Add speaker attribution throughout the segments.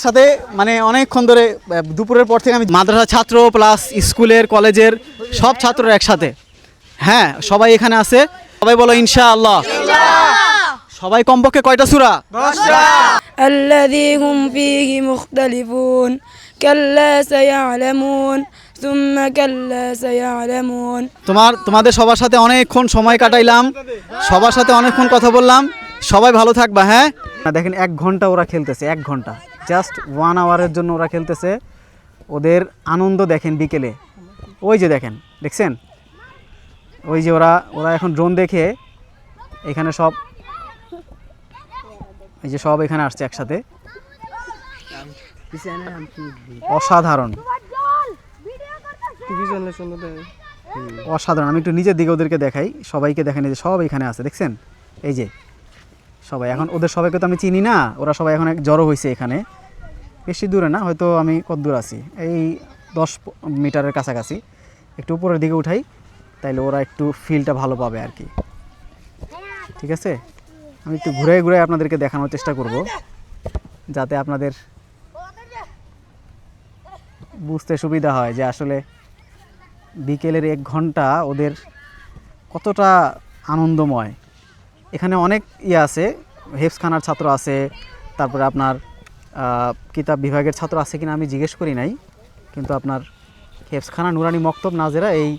Speaker 1: সাথে মানে অনেকক্ষণ ধরে আহ, দুপুরের পর থেকে আমি মাদ্রাসা ছাত্র প্লাস স্কুলের কলেজের সব ছাত্ররা একসাথে হ্যাঁ সবাই এখানে আছে সবাই বলো ইনশা আল্লাহ সবাই কমপক্ষে কয়টা সুরা
Speaker 2: الذي هم فيه مختلفون كلا سيعلمون ثم كلا سيعلمون
Speaker 1: তোমার তোমাদের সবার সাথে অনেকক্ষণ সময় কাটাইলাম সবার সাথে অনেকক্ষণ কথা বললাম সবাই ভালো থাকবা হ্যাঁ দেখেন এক ঘন্টা ওরা খেলতেছে এক ঘন্টা জাস্ট ওয়ান আওয়ারের জন্য ওরা খেলতেছে। ওদের আনন্দ দেখেন বিকেলে। ওই যে দেখেন দেখছেন? ওই যে ওরা ওরা এখন ড্রোন দেখে এখানে সব এই যে সব এখানে আসছে একসাথে। অসাধারণ। অসাধারণ। আমি একটু নিজের দিকে ওদেরকে দেখাই। সবাইকে দেখেন এই যে সব এখানে আছে দেখছেন? এই যে সবাই। এখন ওদের সবাইকে তো আমি চিনি না, ওরা সবাই এখন এক জড়ো হয়েছে এখানে। বেশি দূরে না, হয়তো আমি কত দূর আছি। এই দশ মিটারের কাছাকাছি। একটু উপরের দিকে উঠাই, তাইলে ওরা একটু ফিলটা ভালো পাবে আর কি। ঠিক আছে? আমি একটু ঘুরে ঘুরে আপনাদেরকে দেখানোর চেষ্টা করব, যাতে আপনাদের বুঝতে সুবিধা হয় যে আসলে বিকেলের এক ঘণ্টা ওদের কতটা আনন্দময়। এখানে অনেক ইয়ে আছে, হেফসখানার ছাত্র আছে, তারপরে আপনার কিতাব বিভাগের ছাত্র আছে কিনা আমি জিজ্ঞেস করি নাই, কিন্তু আপনার হেফসখানা নুরানি মক্তব নাজেরা এই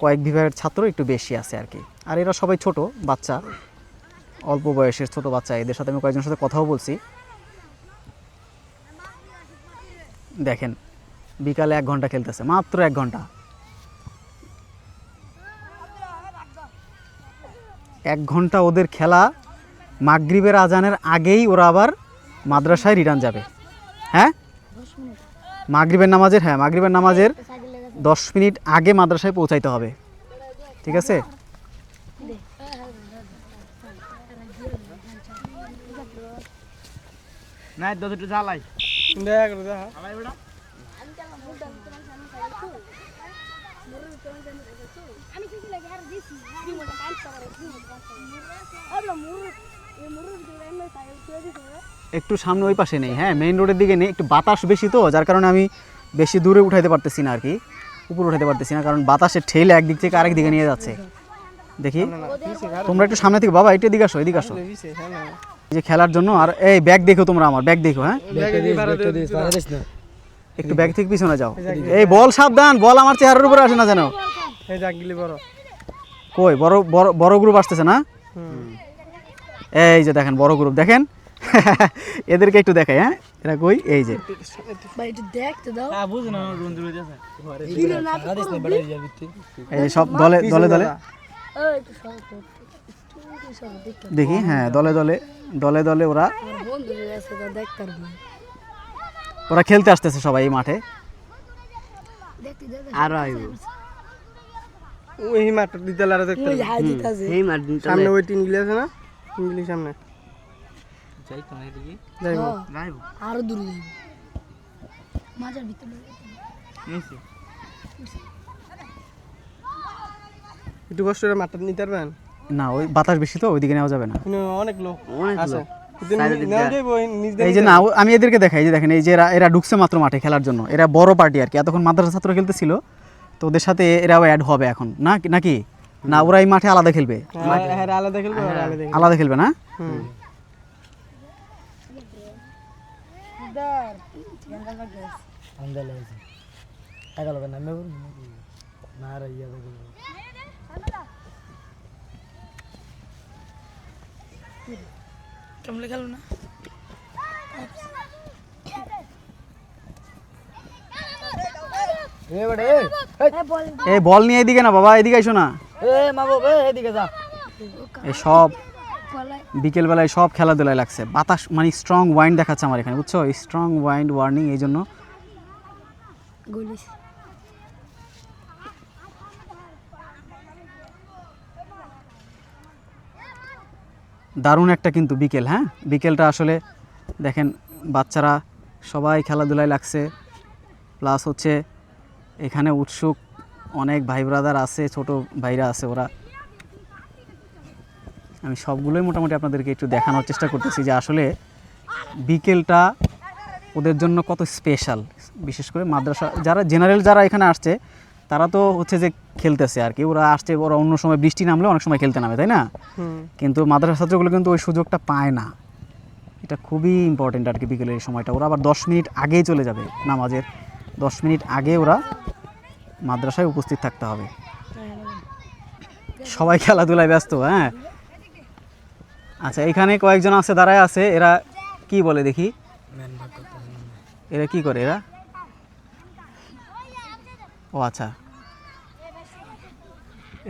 Speaker 1: কয়েক বিভাগের ছাত্র একটু বেশি আছে আর কি। আর এরা সবাই ছোট, বাচ্চা, অল্প বয়সের ছোট বাচ্চা, এদের সাথে আমি কয়েকজনের সাথে কথাও বলছি। দেখেন, বিকালে এক ঘণ্টা খেলতেছে, মাত্র এক ঘণ্টা। এক ঘণ্টা ওদের খেলা মাগরিবের আজানের আগেই ওরা আবার মাদ্রাসায় রিটার্ন যাবে। হ্যাঁ? মাগরিবের নামাজের হ্যাঁ মাগরিবের নামাজের দশ মিনিট আগে মাদ্রাসায় পৌঁছাইতে হবে। ঠিক আছে?
Speaker 3: না। দাদা একটু জ্বালাই
Speaker 1: একটু সামনে ওই পাশে নেই হ্যাঁ মেইন রোডের দিকে নেই একটু বাতাস বেশি তো যার কারণে আমি বেশি দূরে উঠাইতে পারতেছি না আর কি উপরে উঠাইতে পারতেছি না কারণ বাতাসের ঠেলে একদিক থেকে আরেক দিকে নিয়ে যাচ্ছে। দেখি তোমরা একটু সামনে থেকে বাবা এটা দিকে আসো এদিকে আসো। এই যে খেলার জন্য আর এই ব্যাগ দেখো তোমরা আমার ব্যাগ দেখো হ্যাঁ? একটু ব্যাগ থেকে পিছনে যাও। এই বল সাবধান বল আমার চেহারার উপরে আসে না যেন।
Speaker 3: এই জাগলি বড়।
Speaker 1: কই বড় বড় বড় গ্রুপ আসতেছে না? এই যে দেখেন বড় গ্রুপ দেখেন? এদেরকে একটু দেখাই হ্যাঁ? এরা কই? এই যে।
Speaker 3: হ্যাঁ
Speaker 1: এই সব দলে দলে দলে। দেখি হ্যাঁ দলে দলে দলে দলে ওরা ওরা খেলতে আসতেছে সবাই এই মাঠে।
Speaker 3: আর আইব। ওই দেখতে
Speaker 2: ওই হাই দিতাছে
Speaker 3: এই মাঠ সামনে ওই টিন গুলি আছে না? টিন গুলি সামনে। যাই তো এদিকে যাইব। যাইব।
Speaker 2: আরও দূরে যাইব। মাজার ভিতরে
Speaker 3: নিছি একটু কষ্ট করে মাঠটা নিতে পারবেন?
Speaker 1: না ওই বাতাস বেশি তো ওইদিকে নেওয়া যাবে না।
Speaker 3: অনেক লোক যাইব নিজ
Speaker 1: এই যে না আমি এদেরকে দেখাই যে দেখেন এই যে এরা এরা ঢুকছে মাত্র মাঠে খেলার জন্য। এরা বড় পার্টি আর কি। এতক্ষণ মাদ্রাসা ছাত্র খেলতেছিল তো ওদের সাথে এরাও অ্যাড হবে এখন। না নাকি না ওরা এই মাঠে আলাদা খেলবে?
Speaker 3: হ্যাঁ হ্যাঁ আলাদা খেলব আলাদা খেলবে।
Speaker 1: না?
Speaker 2: কেমন গেল না?
Speaker 1: এই বল। নিয়ে এদিকে না বাবা এদিকে আইসো না। এই সব বিকেলবেলায় সব খেলাধুলায় লাগছে। বাতাস মানে স্ট্রং ওয়াইন্ড দেখাচ্ছে আমার এখানে বুঝছ? স্ট্রং ওয়াইন্ড ওয়ার্নিং এই জন্য। দারুণ একটা কিন্তু বিকেল হ্যাঁ? বিকেলটা আসলে দেখেন বাচ্চারা সবাই খেলাধুলায় লাগছে। প্লাস হচ্ছে এখানে উৎসুক অনেক ভাই ব্রাদার আছে ছোট ভাইরা আছে ওরা। আমি সবগুলোই মোটামুটি আপনাদেরকে একটু দেখানোর চেষ্টা করতেছি যে আসলে বিকেলটা ওদের জন্য কত স্পেশাল বিশেষ করে মাদ্রাসা যারা জেনারেল যারা এখানে আসছে তারা তো হচ্ছে যে খেলতেছে আর কি। ওরা আসছে ওরা অন্য সময় বৃষ্টি নামলে অনেক সময় খেলতে নামে তাই না? কিন্তু মাদ্রাসা ছাত্রগুলো কিন্তু ওই সুযোগটা পায় না। এটা খুবই ইম্পর্টেন্ট আর কি বিকেলের সময়টা। ওরা আবার দশ মিনিট আগেই চলে যাবে নামাজের। দশ মিনিট আগে ওরা মাদ্রাসায় উপস্থিত থাকতে হবে। সবাই খেলাধুলায় ব্যস্ত হ্যাঁ? আচ্ছা এখানে কয়েকজন আছে দাঁড়ায় আছে এরা কি বলে দেখি? এরা কি করে এরা? ও আচ্ছা।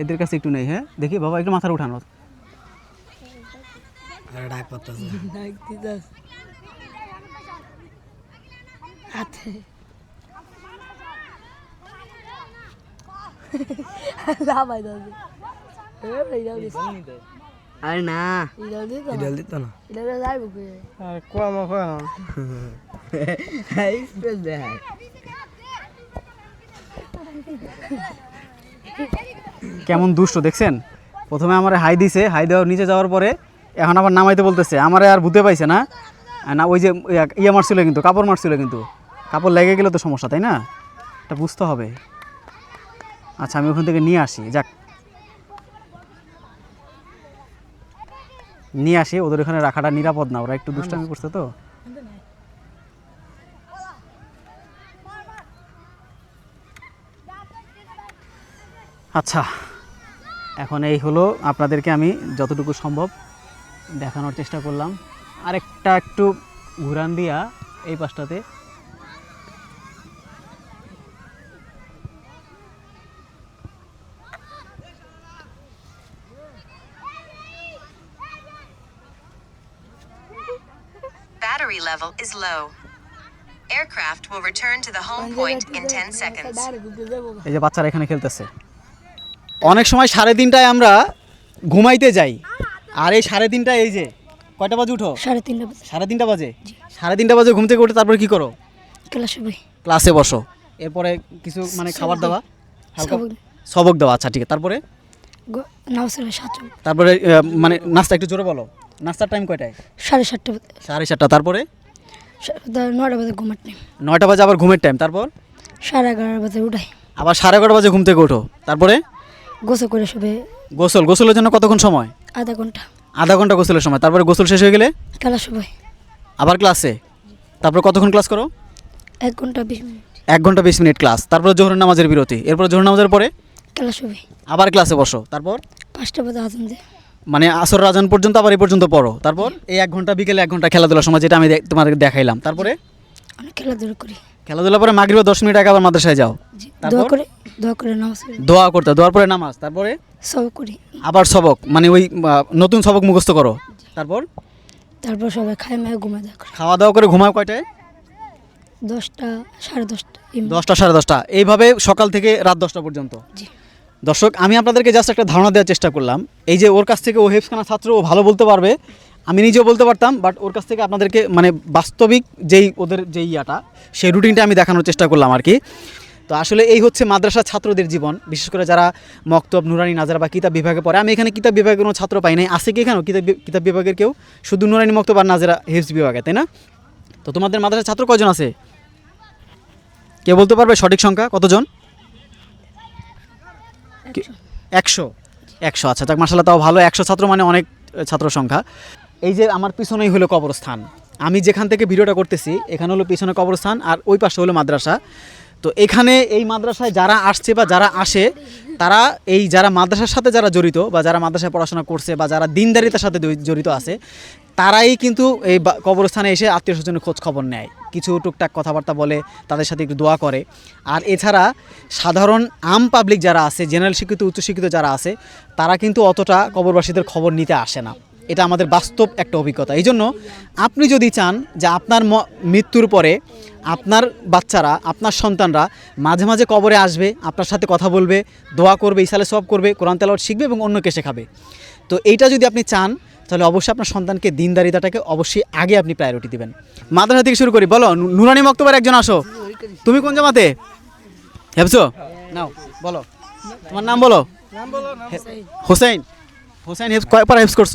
Speaker 1: এদের কাছে একটু নেই হ্যাঁ? দেখি বাবা একটু মাথার উঠানো।
Speaker 3: ডাক আরে না
Speaker 2: ইডাল দিত
Speaker 3: না
Speaker 2: ইডাল যাইব
Speaker 3: আর কোয়া মা কোয়া স্পেস দেয়
Speaker 1: কেমন দুষ্ট দেখছেন? প্রথমে আমার হাই দিছে হাই দেওয়ার নিচে যাওয়ার পরে এখন আবার নামাইতে বলতেছে। আমারে আর ভূতে পাইছে না। না ওই যে ইয়ে মারছিল কিন্তু কাপড় মারছিল কিন্তু। কাপড় লেগে গেলে তো সমস্যা তাই না? এটা বুঝতে হবে। আচ্ছা আমি ওখান থেকে নিয়ে আসি যাক। নিয়ে আসি ওদের ওখানে রাখাটা নিরাপদ না ওরা একটু দুষ্টামি করছে তো। আচ্ছা এখন এই হলো আপনাদেরকে আমি যতটুকু সম্ভব দেখানোর চেষ্টা করলাম। আরেকটা একটু ঘুরান দিয়া এই পাশটাতে।
Speaker 4: Battery level is low. Aircraft will return to the home point in 10 seconds.
Speaker 1: এই যে বাচ্চারা এখানে খেলতেছে। অনেক সময় সাড়ে তিনটায় আমরা ঘুমাইতে যাই। আর এই সাড়ে তিনটায় এই যে কয়টা বাজে উঠো?
Speaker 2: সাড়ে তিনটা বাজে।
Speaker 1: সাড়ে তিনটা বাজে? সাড়ে তিনটা বাজে ঘুম থেকে উঠে তারপরে কি করো?
Speaker 2: ক্লাসে বই।
Speaker 1: ক্লাসে বসো। এরপরে কিছু মানে খাবার দাবার? হালকা?
Speaker 2: সবক
Speaker 1: দেওয়া আচ্ছা ঠিক আছে। তারপরে? তারপরে মানে নাস্তা একটু জোরে বলো। নাস্তার টাইম কয়টায়?
Speaker 2: সাড়ে সাতটা
Speaker 1: সাড়ে সাতটা তারপরে?
Speaker 2: নটা বাজে ঘুমের টাইম
Speaker 1: নয়টা বাজে আবার ঘুমের টাইম তারপর?
Speaker 2: সাড়ে এগারো বাজে উঠাই।
Speaker 1: আবার সাড়ে এগারোটা বাজে ঘুম থেকে ওঠো তারপরে?
Speaker 2: গোসল করে সবে
Speaker 1: গোসল গোসলের জন্য কতক্ষণ সময়?
Speaker 2: আধা ঘণ্টা।
Speaker 1: আধা ঘণ্টা গোসলের সময় তারপরে গোসল শেষ হয়ে গেলে?
Speaker 2: খেলা সবাই
Speaker 1: আবার ক্লাসে? তারপর কতক্ষণ ক্লাস করো?
Speaker 2: এক ঘণ্টা বিশ মিনিট।
Speaker 1: এক ঘণ্টা বিশ মিনিট ক্লাস তারপর জোহর নামাজের বিরতি এরপর জোহর নামাজের পরে?
Speaker 2: খেলা সবাই
Speaker 1: আবার ক্লাসে বসো তারপর?
Speaker 2: পাঁচটা বাজে আজান দেয়
Speaker 1: মানে আসর রাজান পর্যন্ত আবার এই পর্যন্ত পড়ো। তারপর? এই এক ঘণ্টা বিকেলে এক ঘণ্টা খেলাধুলার সময় যেটা আমি তোমাদেরকে দেখাইলাম। তারপরে?
Speaker 2: অনেক খেলাধুলা করি।
Speaker 1: খেলাধুলা পরে মাগরিব দশ মিনিট আগে আবার মাদ্রাসায় যাও।
Speaker 2: দোয়া করে দোয়া করে নামাজ
Speaker 1: দোয়া করতে দোয়ার পরে নামাজ। তারপরে?
Speaker 2: সব করি।
Speaker 1: আবার সবক মানে ওই নতুন সবক মুখস্থ করো। তারপর?
Speaker 2: তারপর সবাই খাই মায় ঘুমা দেওয়া করে।
Speaker 1: খাওয়া দাওয়া করে ঘুমাও কয়টায়?
Speaker 2: দশটা সাড়ে দশটা
Speaker 1: দশটা সাড়ে দশটা। এইভাবে সকাল থেকে রাত দশটা পর্যন্ত?
Speaker 2: জি।
Speaker 1: দর্শক, আমি আপনাদেরকে জাস্ট একটা ধারণা দেওয়ার চেষ্টা করলাম। এই যে ওর কাছ থেকে ও হেফখানা ছাত্র, ও ভালো বলতে পারবে। আমি নিজেও বলতে পারতাম বাট ওর কাছ থেকে আপনাদেরকে মানে বাস্তবিক যেই ওদের যেই ইয়াটা, সেই রুটিনটা আমি দেখানোর চেষ্টা করলাম আর কি। তো আসলে এই হচ্ছে মাদ্রাসা ছাত্রদের জীবন। বিশেষ করে যারা মক্তব, নুরানি, নাজার বা কিতাব বিভাগে পড়ে, আমি এখানে কিতাব বিভাগের কোনো ছাত্র পাই নাই। আছে কি এখানেও কিতাব কিতাব বিভাগের কেউ? শুধু নুরানি, মক্তব আর নাজারা হেফস বিভাগে, তাই না? তো তোমাদের মাদ্রাসার ছাত্র কজন আছে? কে বলতে পারবে সঠিক সংখ্যা? কতজন?
Speaker 2: একশো।
Speaker 1: একশো। আচ্ছা যাক মার্শাল্লাহ তাও ভালো। একশো ছাত্র মানে অনেক ছাত্র সংখ্যা। এই যে আমার পিছনেই হলো কবরস্থান। আমি যেখান থেকে ভিডিওটা করতেছি এখানে হলো পিছনে কবরস্থান আর ওই পাশে হলো মাদ্রাসা। তো এখানে এই মাদ্রাসায় যারা আসছে বা যারা আসে তারা এই যারা মাদ্রাসার সাথে যারা জড়িত বা যারা মাদ্রাসায় পড়াশোনা করছে বা যারা দিনদারিতার সাথে জড়িত আছে, তারাই কিন্তু এই কবরস্থানে এসে আত্মীয় স্বজনের খোঁজ খবর নেয়। কিছু টুকটাক কথাবার্তা বলে, তাদের সাথে একটু দোয়া করে। আর এছাড়া সাধারণ আম পাবলিক যারা আছে জেনারেল শিক্ষিত, উচ্চশিক্ষিত যারা আছে, তারা কিন্তু অতটা কবরবাসীদের খবর নিতে আসে না। এটা আমাদের বাস্তব একটা অভিজ্ঞতা। এই জন্য আপনি যদি চান যে আপনার মৃত্যুর পরে আপনার বাচ্চারা আপনার সন্তানরা মাঝে মাঝে কবরে আসবে আপনার সাথে কথা বলবে দোয়া করবে ইসালে সব করবে কোরআন তেলাওয়াত শিখবে এবং অন্যকে শেখাবে। তো এইটা যদি আপনি চান তাহলে অবশ্যই আপনার সন্তানকে দিনদারিতাটাকে অবশ্যই আগে আপনি প্রায়োরিটি দিবেন। মাদ্রাসা থেকে শুরু করি বলো নুরানি মক্তবার একজন আসো। তুমি কোন জামাতে? হেবছো নাও বলো। তোমার নাম বলো? হোসেন হোসেন হেফ কয়বার হেফস করছ?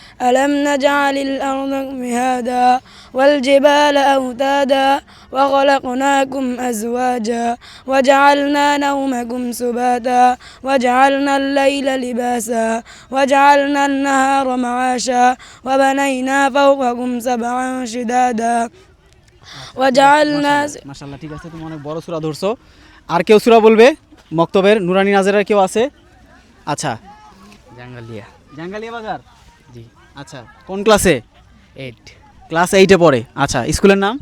Speaker 2: ألم نجعل الأرض مهادا والجبال أوتادا وخلقناكم أزواجا وجعلنا نومكم سباتا وجعلنا الليل لباسا وجعلنا النهار معاشا وبنينا فوقكم سبعا شدادا وجعلنا
Speaker 1: মাশাআল্লাহ ঠিক আছে তুমি অনেক বড় সূরা ধরছো আর কেউ সূরা বলবে মক্তবের নুরানি নাজেরার কেউ আছে আচ্ছা
Speaker 3: জাঙ্গালিয়া
Speaker 1: জাঙ্গালিয়া বাজার
Speaker 3: জি
Speaker 1: আচ্ছা কোন ক্লাসে
Speaker 3: এইট
Speaker 1: ক্লাস এইটে পড়ে। আচ্ছা স্কুলের নাম?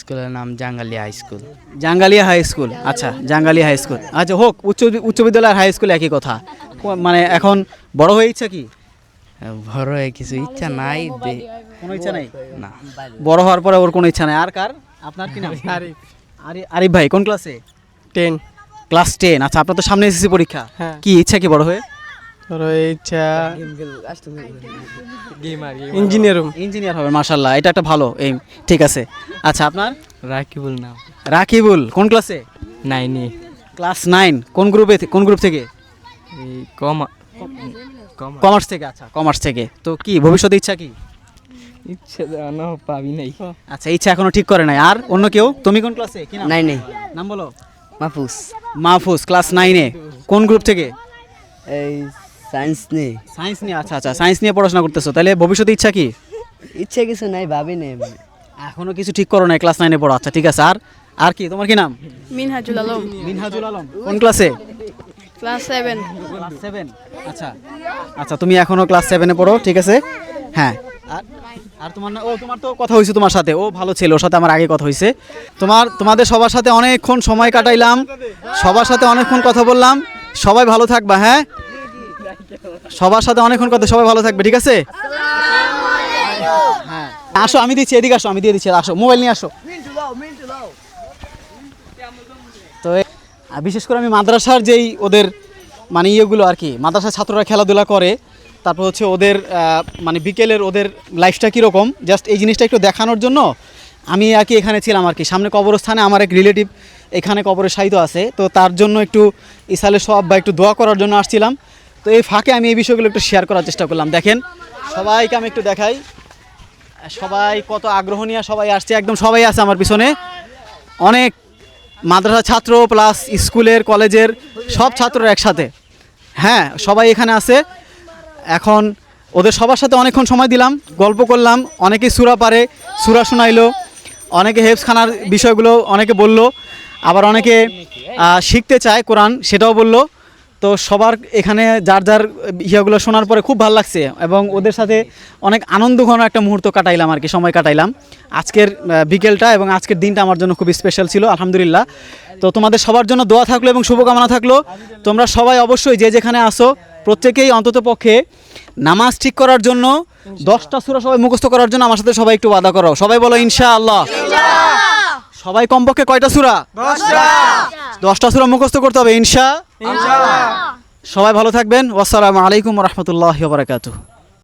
Speaker 3: স্কুলের নাম Jangalia high school
Speaker 1: Jangalia high school আচ্ছা জাঙ্গালিয়া হাই স্কুল আচ্ছা হোক উচ্চ উচ্চ বিদ্যালয় আর হাই স্কুল একই কথা। মানে এখন বড় হয়ে ইচ্ছা কি?
Speaker 3: বড় হয়ে কিছু ইচ্ছা নাই দে
Speaker 1: কোনো ইচ্ছা নাই?
Speaker 3: না।
Speaker 1: বড় হওয়ার পরে ওর কোনো ইচ্ছা নাই। আর কার? আপনার কি নাম? আরিফ। আরিফ। ভাই কোন ক্লাসে
Speaker 3: টেন
Speaker 1: ক্লাস টেন আচ্ছা আপনার তো সামনে এসেছি পরীক্ষা।
Speaker 3: হ্যাঁ।
Speaker 1: কি ইচ্ছা কি বড় হয়ে?
Speaker 3: ইচ্ছা ইঞ্জিনিয়ার
Speaker 1: ইঞ্জিনিয়ার হবে মাশাল্লাহ এটা একটা ভালো এইম ঠিক আছে। আচ্ছা আপনার?
Speaker 3: রাকিবুল নাম।
Speaker 1: রাকিবুল কোন ক্লাসে
Speaker 3: নাইনি
Speaker 1: ক্লাস নাইন কোন গ্রুপে কোন গ্রুপ থেকে?
Speaker 3: এই কমা কমা
Speaker 1: কমার্স থেকে আচ্ছা কমার্স থেকে। তো কি ভবিষ্যতে ইচ্ছা কি?
Speaker 3: ইচ্ছা জানো পাবি নাই।
Speaker 1: আচ্ছা ইচ্ছা এখনও ঠিক করে নাই। আর অন্য কেউ? তুমি কোন ক্লাসে কি নাম?
Speaker 3: নাই নাই
Speaker 1: নাম বলো।
Speaker 3: মাহফুজ।
Speaker 1: মাহফুজ ক্লাস নাইনে কোন গ্রুপ থেকে?
Speaker 3: এই সায়েন্স নিয়ে।
Speaker 1: সায়েন্স নিয়ে আচ্ছা আচ্ছা সায়েন্স নিয়ে পড়াশোনা করতেছো তাহলে ভবিষ্যতে ইচ্ছা কি?
Speaker 3: ইচ্ছা কিছু নাই ভাবি নাই
Speaker 1: এখনও কিছু ঠিক করো নাই ক্লাস নাইনে পড়ো আচ্ছা ঠিক আছে আর আর কি তোমার কি নাম?
Speaker 5: মিনহাজুল আলম।
Speaker 1: মিনহাজুল আলম কোন ক্লাসে
Speaker 5: ক্লাস সেভেন
Speaker 1: ক্লাস সেভেন আচ্ছা আচ্ছা তুমি এখনও ক্লাস সেভেনে পড়ো ঠিক আছে? হ্যাঁ আর আর তোমার না ও তোমার তো কথা হয়েছে তোমার সাথে ও ভালো ছিল ওর সাথে আমার আগে কথা হয়েছে। তোমার তোমাদের সবার সাথে অনেকক্ষণ সময় কাটাইলাম সবার সাথে অনেকক্ষণ কথা বললাম সবাই ভালো থাকবা হ্যাঁ? সবার সাথে অনেকক্ষণ কথা সবাই ভালো থাকবে ঠিক আছে? হ্যাঁ আসো আমি দিচ্ছি এদিকে আসো আমি দিয়ে দিচ্ছি আসো মোবাইল নিয়ে আসো। তো বিশেষ করে আমি মাদ্রাসার যেই ওদের মানে ইয়েগুলো আর কি মাদ্রাসার ছাত্ররা খেলাধুলা করে তারপর হচ্ছে ওদের মানে বিকেলের ওদের লাইফটা কীরকম জাস্ট এই জিনিসটা একটু দেখানোর জন্য আমি আর কি এখানে ছিলাম আর কি। সামনে কবরস্থানে আমার এক রিলেটিভ এখানে কবরে শায়িত আছে তো তার জন্য একটু ইসালে সব বা একটু দোয়া করার জন্য আসছিলাম। তো এই ফাঁকে আমি এই বিষয়গুলো একটু শেয়ার করার চেষ্টা করলাম। দেখেন, সবাইকে আমি একটু দেখাই। সবাই কত আগ্রহ নিয়ে সবাই আসছে, একদম সবাই আছে আমার পিছনে। অনেক মাদ্রাসা ছাত্র প্লাস স্কুলের, কলেজের সব ছাত্ররা একসাথে। হ্যাঁ সবাই এখানে আছে। এখন ওদের সবার সাথে অনেকক্ষণ সময় দিলাম, গল্প করলাম, অনেকে সুরা পারে, সুরা শোনাইলো, অনেকে হেফসখানার বিষয়গুলো অনেকে বলল, আবার অনেকে শিখতে চায় কোরআন, সেটাও বলল। তো সবার এখানে যার যার ইয়েগুলো শোনার পরে খুব ভালো লাগছে এবং ওদের সাথে অনেক আনন্দ ঘন একটা মুহূর্ত কাটাইলাম আর কি, সময় কাটাইলাম। আজকের বিকেলটা এবং আজকের দিনটা আমার জন্য খুব স্পেশাল ছিল, আলহামদুলিল্লাহ। তো তোমাদের সবার জন্য দোয়া থাকল এবং শুভকামনা থাকল। তোমরা সবাই অবশ্যই যে যেখানে আসো প্রত্যেকেই অন্তত পক্ষে নামাজ ঠিক করার জন্য, দশটা সুরা সবাই মুখস্থ করার জন্য আমার সাথে সবাই একটু বাধা করো। সবাই বলো ইনশা আল্লাহ সবাই কমপক্ষে কয়টা সুরা? দশটা। সুরা মুখস্থ করতে হবে ইনশা। সবাই ভালো থাকবেন। ওয়াসসালামু আলাইকুম রহমতুল্লাহ বারাকাতুহ।